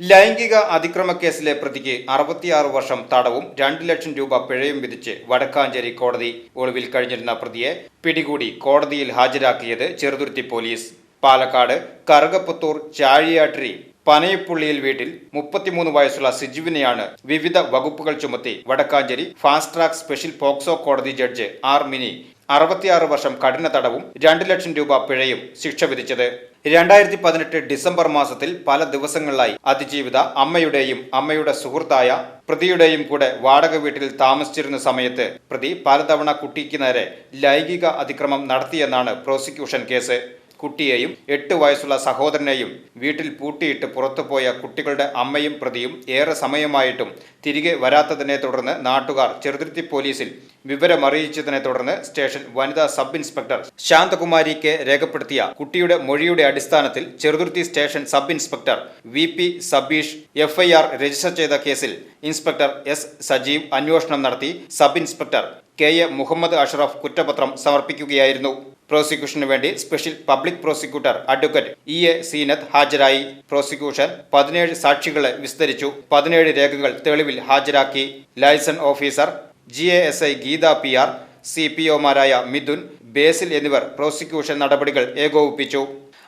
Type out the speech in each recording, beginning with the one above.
ലൈംഗിക അതിക്രമ കേസിലെ പ്രതിക്ക് അറുപത്തിയാറ് വർഷം തടവും രണ്ട് ലക്ഷം രൂപ പിഴയും വിധിച്ച് വടക്കാഞ്ചേരി കോടതി ഒളിവിൽ കഴിഞ്ഞിരുന്ന പ്രതിയെ പിടികൂടി കോടതിയിൽ ഹാജരാക്കിയത് ചെറുതുരുത്തി പോലീസ്. പാലക്കാട് കറുകപ്പത്തൂർ ചാഴിയാട്ടിരി പനയപ്പുള്ളിയിൽ വീട്ടിൽ മുപ്പത്തിമൂന്ന് വയസ്സുള്ള സിജുവിനെയാണ് വിവിധ വകുപ്പുകൾ ചുമത്തി Vadakkanchery fast track special POCSO കോടതി ജഡ്ജ് ആർ മിനി അറുപത്തിയാറ് വർഷം കഠിന തടവും രണ്ട് ലക്ഷം രൂപ പിഴയും ശിക്ഷ വിധിച്ചത്. രണ്ടായിരത്തി പതിനെട്ട് ഡിസംബർ മാസത്തിൽ പല ദിവസങ്ങളിലായി അതിജീവിത അമ്മയുടെയും അമ്മയുടെ സുഹൃത്തായ പ്രതിയുടെയും കൂടെ വാടക വീട്ടിൽ താമസിച്ചിരുന്ന സമയത്ത് പ്രതി പലതവണ കുട്ടിക്ക് നേരെ ലൈംഗിക അതിക്രമം നടത്തിയെന്നാണ് പ്രോസിക്യൂഷൻ കേസ്. കുട്ടിയെയും എട്ട് വയസ്സുള്ള സഹോദരനെയും വീട്ടിൽ പൂട്ടിയിട്ട് പുറത്തുപോയ കുട്ടികളുടെ അമ്മയും പ്രതിയും ഏറെ സമയമായിട്ടും തിരികെ വരാത്തതിനെ തുടർന്ന് നാട്ടുകാർ ചെറുതുരുത്തി പോലീസിൽ വിവരമറിയിച്ചതിനെ തുടർന്ന് സ്റ്റേഷൻ വനിതാ സബ് ഇൻസ്പെക്ടർ ശാന്തകുമാരി കെ രേഖപ്പെടുത്തിയ കുട്ടിയുടെ മൊഴിയുടെ അടിസ്ഥാനത്തിൽ Cheruthuruthy station sub inspector V P Sabeesh FIR register ചെയ്ത കേസിൽ ഇൻസ്പെക്ടർ എസ് സജീവ് അന്വേഷണം നടത്തി sub inspector K A Muhammad Ashraf കുറ്റപത്രം സമർപ്പിക്കുകയായിരുന്നു. പ്രോസിക്യൂഷനു വേണ്ടി special public prosecutor advocate E A Seenath ഹാജരായി. പ്രോസിക്യൂഷൻ പതിനേഴ് സാക്ഷികളെ വിസ്തരിച്ചു. പതിനേഴ് രേഖകൾ തെളിവിൽ ഹാജരാക്കി. Liaison officer G A S I Geetha P R C P ഒമാരായ മിഥുൻ ബേസിൽ എന്നിവർ പ്രോസിക്യൂഷൻ നടപടികൾ ഏകോപിപ്പിച്ചു.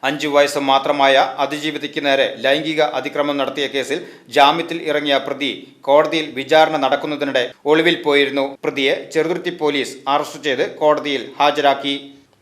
അഞ്ചു വയസ്സ് മാത്രമായ അതിജീവിതയ്ക്ക് നേരെ ലൈംഗിക അതിക്രമം നടത്തിയ കേസിൽ ജാമ്യത്തിൽ ഇറങ്ങിയ പ്രതി കോടതിയിൽ വിചാരണ നടക്കുന്നതിനിടെ ഒളിവിൽ പോയിരുന്നു. പ്രതിയെ ചെറുതുരുത്തി പോലീസ് അറസ്റ്റ് ചെയ്ത് കോടതിയിൽ ഹാജരാക്കി.